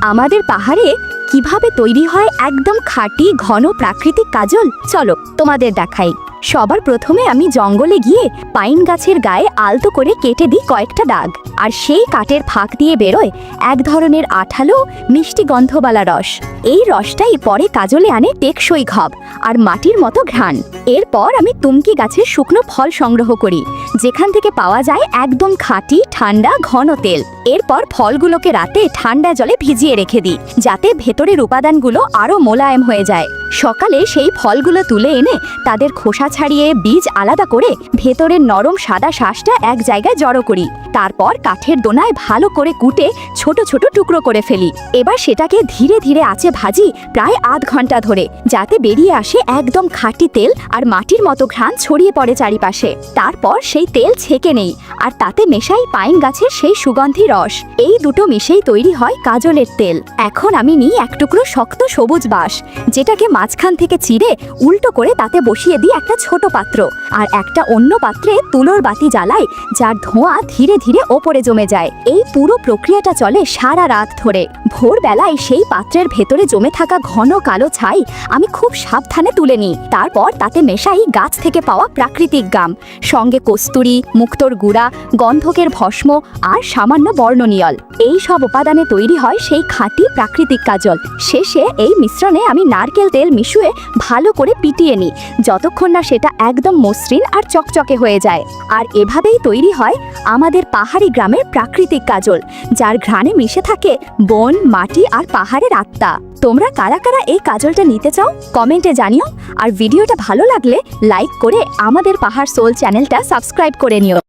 আমাদের পাহাড়ে কীভাবে তৈরি হয় একদম খাঁটি ঘন প্রাকৃতিক কাজল? চলো তোমাদের দেখাই। সবার প্রথমে আমি জঙ্গলে গিয়ে পাইন গাছের গায়ে আলতো করে কেটে দিই কয়েকটা দাগ। আর সেই কাঠের ফাঁক দিয়ে বেরোয় এক ধরনের আঠালো, মিষ্টি গন্ধবালা রস। এই রসটাই পরে কাজলে আনে টেকসই ঘব আর মাটির মতো ঘ্রাণ। এরপর আমি তুমকি গাছের শুকনো ফল সংগ্রহ করি, যেখান থেকে পাওয়া যায় একদম খাঁটি, ঠান্ডা, ঘন তেল। এরপর ফলগুলোকে রাতে ঠান্ডা জলে ভিজিয়ে রেখে দিই, যাতে ভেতরের উপাদানগুলো আরও মোলায়েম হয়ে যায়। সকালে সেই ফলগুলো তুলে এনে তাদের খোসা ছাড়িয়ে বীজ আলাদা করে ভেতরের নরম সাদা শ্বাসটা এক জায়গায় জড়ো করি। তারপর কাঠের দোনায় ভালো করে কুটে ছোট ছোট টুকরো করে ফেলি। এবার সেটাকে ধীরে ধীরে আঁচে ভাজি প্রায় আধ ঘণ্টা ধরে, যাতে বেরিয়ে আসে একদম খাঁটি তেল আর মাটির মতো ঘ্রাণ ছড়িয়ে পড়ে চারিপাশে। তারপর সেই তেল ছেঁকে নেই, আর তাতে মেশাই পাইন গাছের সেই সুগন্ধি রস। এই দুটো মিশেই তৈরি হয় কাজলের তেল। এখন আমি নিই এক টুকরো শক্ত সবুজ বাঁশ, যেটাকে মাঝখান থেকে চিড়ে উল্টো করে তাতে বসিয়ে দিই একটা ছোট পাত্র। আর একটা অন্য পাত্রে তুলোর বাতি জ্বালাই, যার ধোঁয়া ধীরে ধীরে ওপরে জমে যায়। এই পুরো প্রক্রিয়াটা চলে সারা রাত ধরে। ভোরবেলায় সেই পাত্রের ভেতরে জমে থাকা ঘন কালো ছাই আমি খুব সাবধানে তুলে নিই। তারপর তাতে মেশাই গাছ থেকে পাওয়া প্রাকৃতিক গাম, সঙ্গে কস্তুরি, মুক্তোর গুড়া, গন্ধকের ভস্ম আর সামান্য বর্ণনিয়ল। এই সব উপাদানে তৈরি হয় সেই খাঁটি প্রাকৃতিক কাজল। শেষে এই মিশ্রণে আমি নারকেল তেল মিশুয়ে ভালো করে পিটিয়ে নিই যতক্ষণ না সেটা একদম মসৃণ আর চকচকে হয়ে যায়। আর এভাবেই তৈরি হয় আমাদের পাহাড়ি গ্রামের প্রাকৃতিক কাজল, যার ঘ্রাণে মিশে থাকে বন, মাটি আর পাহাড়ের আত্মা। তোমরা কারা কারা এই কাজলটা নিতে চাও, কমেন্টে জানিও। আর ভিডিওটা ভালো লাগলে লাইক করে আমাদের পাহাড় সোল চ্যানেলটা সাবস্ক্রাইব করে নিও।